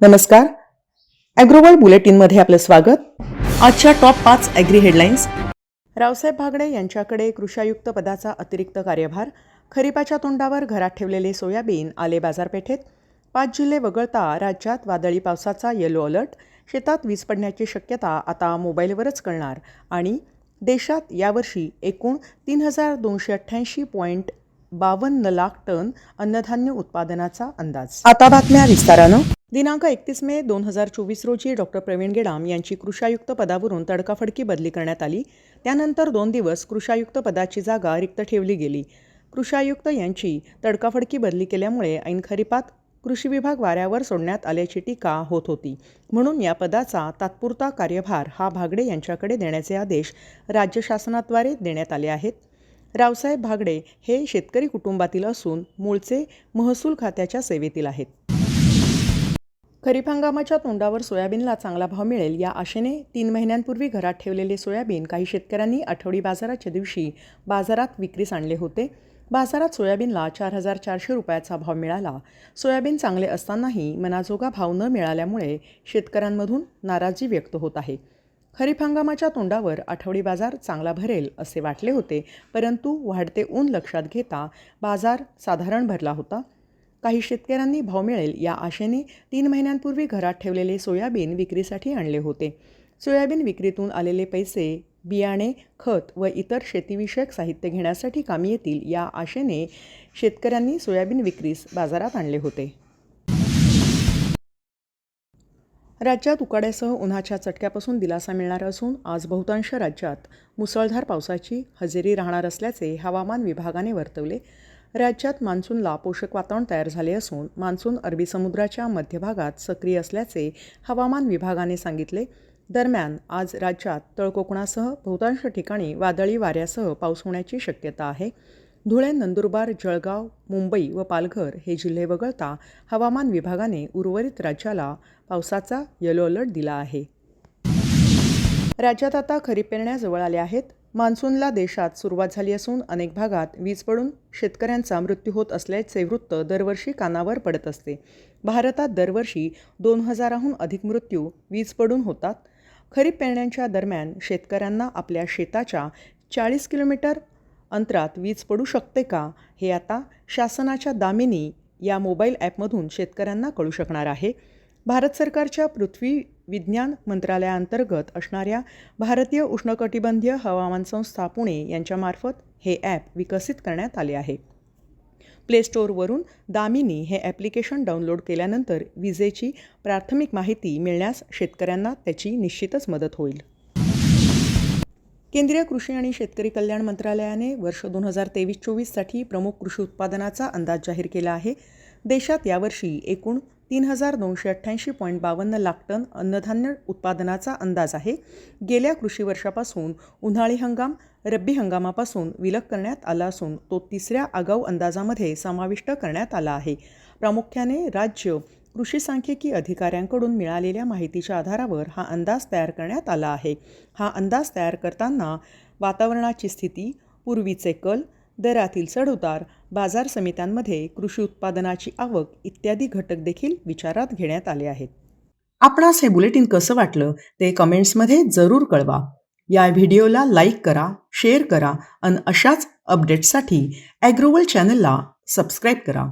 नमस्कार. बुलेटिन बुलेटिनमध्ये आपलं स्वागत. आजच्या टॉप पाच ॲग्री हेडलाईन्स रावसाहेब भागडे यांच्याकडे कृषायुक्त पदाचा अतिरिक्त कार्यभार. खरीपाच्या तोंडावर घरात ठेवलेले सोयाबीन आले बाजारपेठेत. पाच जिल्हे वगळता राज्यात वादळी पावसाचा येलो अलर्ट शेतात वीज पडण्याची शक्यता आता मोबाईलवरच कळणार. आणि देशात यावर्षी एकूण तीन हजार दोनशे अठ्ठ्याऐंशी पॉईंट बावन्न लाख टन अन्नधान्य उत्पादनाचा अंदाज. आता बातम्या विस्तारानं. दिनांक एकतीस मे दोन हजार चोवीस रोजी डॉक्टर प्रवीण गेडाम यांची कृषायुक्त पदावरून तडकाफडकी बदली करण्यात आली. त्यानंतर दोन दिवस कृषायुक्त पदाची जागा रिक्त ठेवली गेली. कृषायुक्त यांची तडकाफडकी बदली केल्यामुळे ऐन खरीपात कृषी विभाग वाऱ्यावर सोडण्यात आल्याची टीका होत होती. म्हणून या पदाचा तात्पुरता कार्यभार हा भागडे यांच्याकडे देण्याचे आदेश राज्य शासनाद्वारे देण्यात आले आहेत. रावसाहेब भागडे हे शेतकरी कुटुंबातील असून मूळचे महसूल खात्याच्या सेवेतील आहेत. खरीप हंगामाच्या तोंडावर सोयाबीनला चांगला भाव मिळेल. या आशेने तीन महिन्यांपूर्वी घरात ठेवलेले सोयाबीन काही शेतकऱ्यांनी आठवडी बाजाराच्या दिवशी बाजारात विक्रीस आणले होते. बाजारात सोयाबीनला चार हजार चारशे रुपयाचा भाव मिळाला. सोयाबीन चांगले असतानाही मनाजोगा भाव न मिळाल्यामुळे शेतकऱ्यांमधून नाराजी व्यक्त होत आहे. खरीप हंगामाच्या तोंडावर आठवडी बाजार चांगला भरेल असे वाटले होते परंतु वाढते ऊन लक्षात घेता बाजार साधारण भरला होता. काही शेतकऱ्यांनी भाव मिळेल या आशेने तीन महिन्यांपूर्वी घरात ठेवलेले सोयाबीन विक्रीसाठी आणले होते. सोयाबीन विक्रीतून आलेले पैसे बियाणे खत व इतर शेतीविषयक साहित्य घेण्यासाठी कामी येतील या आशेने शेतकऱ्यांनी सोयाबीन विक्रीस बाजारात आणले होते. राज्यात उकाड्यासह उन्हाच्या चटक्यापासून दिलासा मिळणार असून आज बहुतांश राज्यात मुसळधार पावसाची हजेरी राहणार असल्याचे हवामान विभागाने वर्तवले. राज्यात मान्सूनला पोषक वातावरण तयार झाले असून मान्सून अरबी समुद्राच्या मध्यभागात सक्रिय असल्याचे हवामान विभागाने सांगितले. दरम्यान आज राज्यात तळकोकणासह बहुतांश ठिकाणी वादळी वाऱ्यासह पाऊस होण्याची शक्यता आहे. धुळे नंदुरबार जळगाव मुंबई व पालघर हे जिल्हे वगळता हवामान विभागाने उर्वरित राज्याला पावसाचा येलो अलर्ट दिला आहे. राज्यात आता खरीप पेरण्या जवळ आल्या आहेत. मान्सूनला देशात सुरुवात झाली असून अनेक भागात वीज पडून शेतकऱ्यांचा मृत्यू होत असल्याचे वृत्त दरवर्षी कानावर पडत असते. भारतात दरवर्षी दोन हजाराहून अधिक मृत्यू वीज पडून होतात. खरीप पेरण्यांच्या दरम्यान शेतकऱ्यांना आपल्या शेताच्या चाळीस किलोमीटर अंतरात वीज पडू शकते का हे आता शासनाच्या दामिनी या मोबाईल ॲपमधून शेतकऱ्यांना कळू शकणार आहे. भारत सरकारच्या पृथ्वी विज्ञान मंत्रालयाअंतर्गत असणाऱ्या भारतीय उष्णकटिबंधीय हवामान संस्था पुणे यांच्यामार्फत हे ॲप विकसित करण्यात आले आहे. प्लेस्टोअरवरून दामिनी हे ॲप्लिकेशन डाउनलोड केल्यानंतर विजेची प्राथमिक माहिती मिळण्यास शेतकऱ्यांना त्याची निश्चितच मदत होईल. केंद्रीय कृषी आणि शेतकरी कल्याण मंत्रालयाने वर्ष दोन हजार तेवीस चोवीससाठी प्रमुख कृषी उत्पादनाचा अंदाज जाहीर केला आहे. देशात यावर्षी एकूण तीन हजार दोनशे अठ्ठ्याऐंशी पॉईंट बावन्न लाख टन अन्नधान्य उत्पादनाचा अंदाज आहे. गेल्या कृषी वर्षापासून उन्हाळी हंगाम रब्बी हंगामापासून विलग करण्यात आला असून तो तिसऱ्या आगाऊ अंदाजामध्ये समाविष्ट करण्यात आला आहे. प्रामुख्याने राज्य कृषी सांख्यिकी अधिकाऱ्यांकडून मिळालेल्या माहितीच्या आधारावर हा अंदाज तयार करण्यात आला आहे. हा अंदाज तयार करताना वातावरणाची स्थिती पूर्वीचे कल दरातील चढउतार बाजार समित्यांमध्ये कृषी उत्पादनाची आवक इत्यादी घटक देखील विचारात घेण्यात आले आहेत. आपणास हे बुलेटिन कसं वाटलं ते कमेंट्समध्ये जरूर कळवा. या व्हिडिओला लाईक करा शेअर करा आणि अशाच अपडेट्ससाठी ॲग्रोवल चॅनलला सबस्क्राईब करा.